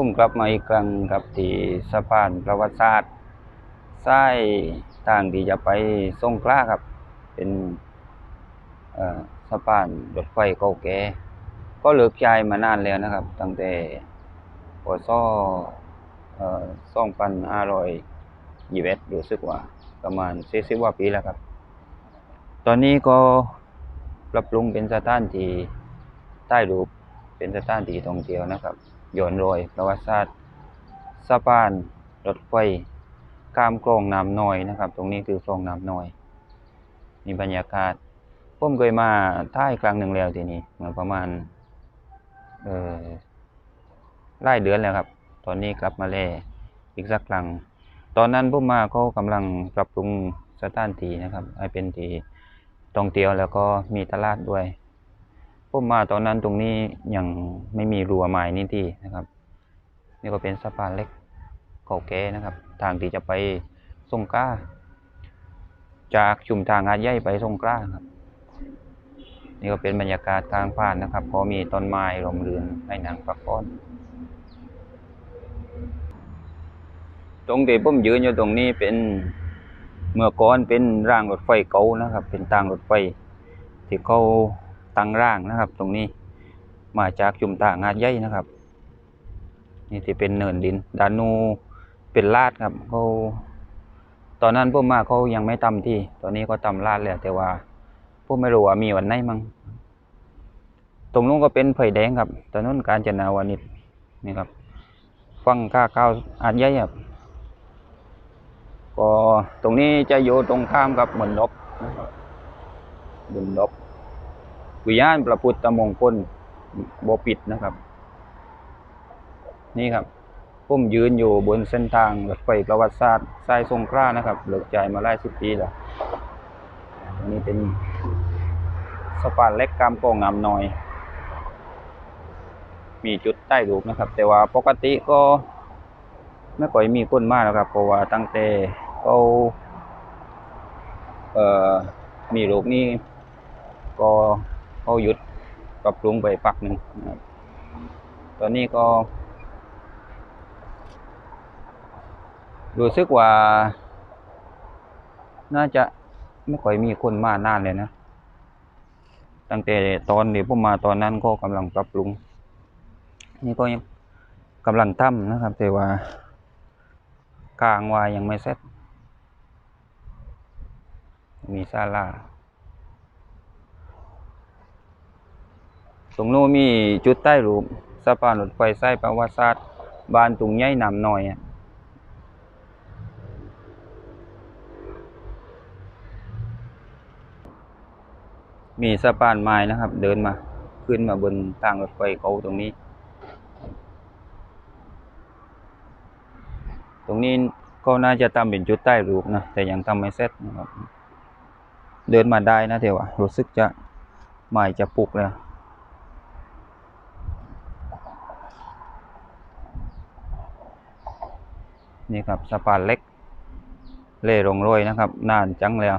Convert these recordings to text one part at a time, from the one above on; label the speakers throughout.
Speaker 1: ผมกลับมาอีกครั้งครับที่สะพานประวัติศาสตร์สายทางที่จะไปสงขลาครับ เป็นสะพานรถไฟเก่าแก่ก็เลิกใช้มานานแล้วนะครับ ตั้งแต่พศเอ่อ2521รู้สึกว่าประมาณ40กว่าปีแล้วครับ ตอนนี้ก็ปรับปรุงเป็นสถานที่ใต้รูปเป็นสถานที่ท่องเที่ยวนะครับ ย้อนรอยประวัติศาสตร์สะพานรถไฟข้ามคลองน้ำน้อยนะครับ ตรงนี้คือคลองน้ำน้อยมีบรรยากาศผมเคยมาท่ายครั้งหนึ่งแล้วทีนี้เมื่อประมาณเอ่อหลายเดือนแล้วครับ ตอนนี้กลับมาแลอีกสักครั้งตอนนั้นผมมาเขากำลังปรับปรุงสถานที่นะครับ ให้เป็นที่ท่องเที่ยวแล้วก็มีตลาดด้วย ผมมาตอนนั้นตรงนี้ยังไม่มีรั้วไม้นี่ที่นะครับ นี่ก็เป็นสะพานเล็กเก่าแก่นะครับ ทางที่จะไปสงขลาจากชุมทางหาดใหญ่ไปสงขลาครับ นี่ก็เป็นบรรยากาศทางผ่านนะครับพอมีต้นไม้ร่มรื่นให้หนังพักผ่อน ตรงที่ผมยืนอยู่ตรงนี้เป็นเมื่อก่อนเป็นรางรถไฟเก่านะครับ เป็นทางรถไฟที่เขา ตั้งร่างนะครับ ตรงนี้มาจากจุมตางาดใหญ่นะครับ นี่ที่เป็นเนินดิน ดานูเป็นลาดครับเขาตอนนั้นผมมาเขายังไม่ทำที่ ตอนนี้ก็ทำลาดแล้วแต่ว่าผมไม่รู้ว่ามีวันไหนมั้งตรงนู้นก็เป็นไผ่แดงครับตอนนู้นการจนาวานิชนี่ครับฟังข้าข้าวอาดใหญ่ครับก็ตรงนี้จะอยู่ตรงข้ามกับเหมือนนกนะครับเหมือนนก วิญญาณประพุทธมงคลบปิดนะครับ นี่ครับผมยืนอยู่บนเส้นทางรถไฟประวัติศาสตร์สายสงขลานะครับเหลิกจ่ายมาหลายสิบปีแล้วอันนี้เป็นสะพานเล็กกามโกงงามน้อย มีจุดใต้รูปนะครับ แต่ว่าปกติก็ไม่ค่อยมีคนมากแล้วครับ เพราะว่าตั้งแต่เขาเอ่อมีรูปนี้ก็ เขาหยุดปรับปรุงไปพักหนึ่งนะครับ ตอนนี้ก็ รู้สึกว่า น่าจะไม่ค่อยมีคนมานานเลยนะ ตั้งแต่ตอนที่ผมมาตอนนั้นก็กำลังปรับปรุง นี่ก็ยังกำลังทำนะครับ แต่ว่ากลางวายยังไม่เสร็จมีศาลา ตรงโน้นมีจุดใต้รูปสะพานรถไฟสายประวัติศาสตร์บ้านตุงใหญ่น้ำน้อยอะมีสะพานไม้นะครับ เดินมาขึ้นมาบนทางรถไฟเขาตรงนี้ ตรงนี้ก็น่าจะทำเป็นจุดใต้รูปนะ แต่ยังทำไม่เสร็จนะครับ เดินมาได้นะแต่ว่ารู้สึกจะไม้จะปลุกแล้ว นี่ครับสะพานเล็ก เล่รงโรยนะครับนานจังแล้ว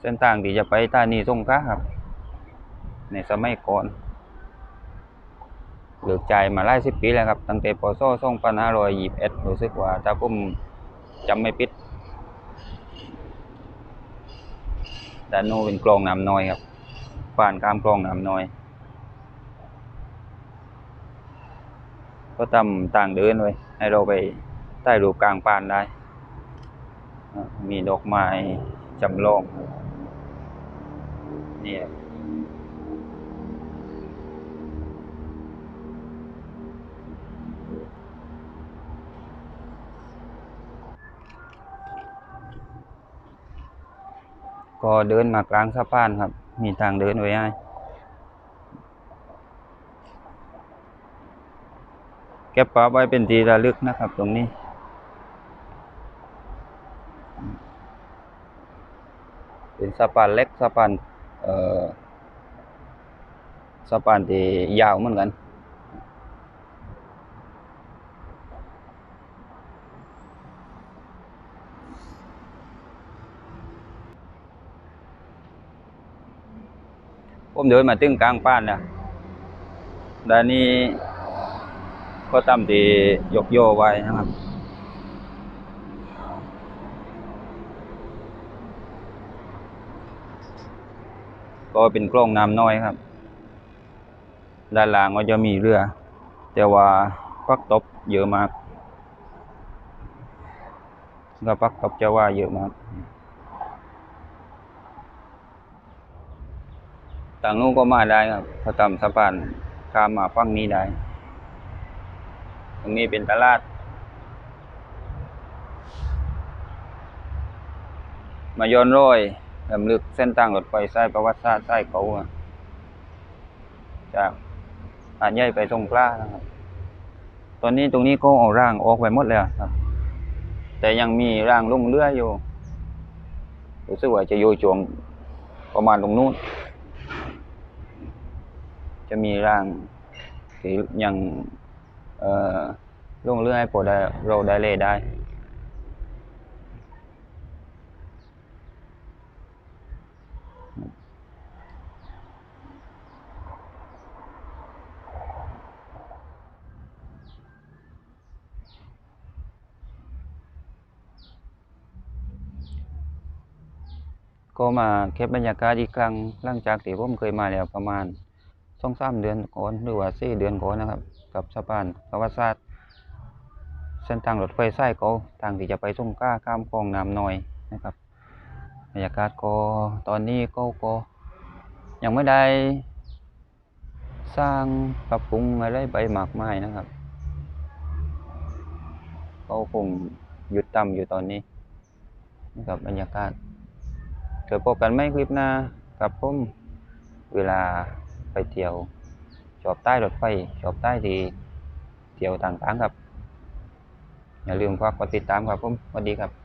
Speaker 1: เส้นทางที่จะไปตานีสงขลาครับ ในสมัยก่อนเลิกจ่ายมาหลายสิบปีแล้วครับ ตั้งแต่ปศ2521รู้สึกว่าถ้าผมจำไม่ผิดด้านโน้เป็นคลองน้ำน้อยครับผ่านข้ามคลองน้ำน้อย ก็ทำต่างเดินไว้ ให้เราไปใต้รูปกลางปานได้ มีดอกไม้จำลองนี่ครับก็เดินมากลางสะพานครับ มีทางเดินไว้ให้ ก็บภาพไว้เป็นทีระลึกนะครับ ตรงนี้ เป็นสะพานเล็กสะพานเอ่อสะพานที่ยาวเหมือนกันผมเดินมาถึงกลางป้านแล้วด้านนี้ ก็ตั้มที่ยกโยไว้นะครับ ก็เป็นกล้องน้ำน้อยครับ ด้านล่างก็จะมีเรือ แต่ว่าปักตบเยอะมากก็ปักตบจะว่าเยอะมากต่างนู้นก็มาได้ครับพอทำสะพานข้ามมาฝั่งนี้ได้ ตรงนี้เป็นตลาด มาย้อนรอยลำลึกเส้นทางรถไฟสายประวัติศาสตร์สายเขาจากหาดใหญ่ไปสงขลานะครับ ตอนนี้ตรงนี้ก็เอาร่างออกไปหมดแล้วครับ แต่ยังมีร่างลุ่งเรืออยู่รู้สึกว่าจะอยู่ช่วงประมาณตรงนู้น จะมีร่างที่ยัง ลุ่งเรื่อให้พอได้เราได้เล่ได้ก็มาเก็บบรรยากาศอีกครั้งหลังจากที่ผมเคยมาแล้วประมาณสองสามเดือนก่อนหรือว่าสี่เดือนก่อนนะครับ กับสะพานประวัติศาสตร์เส้นทางรถไฟสายเก็ทางที่จะไปสงขลาข้ามคลองน้ำน้อยนะครับบรรยากาศก็ตอนนี้ก็ก็ยังไม่ได้สร้างปรับปรุงอะไรไปมากมายนะครับก็คงหยุดต่ำอยู่ตอนนี้นะครับบรรยากาศเจอพบกันไหมคลิปหน้ากับผมเวลาไปเที่ยว ชอบใต้รถไฟชอบใต้ที่เที่ยวต่างๆครับ อย่าลืมฝากกดติดตามครับผมสวัสดีครับ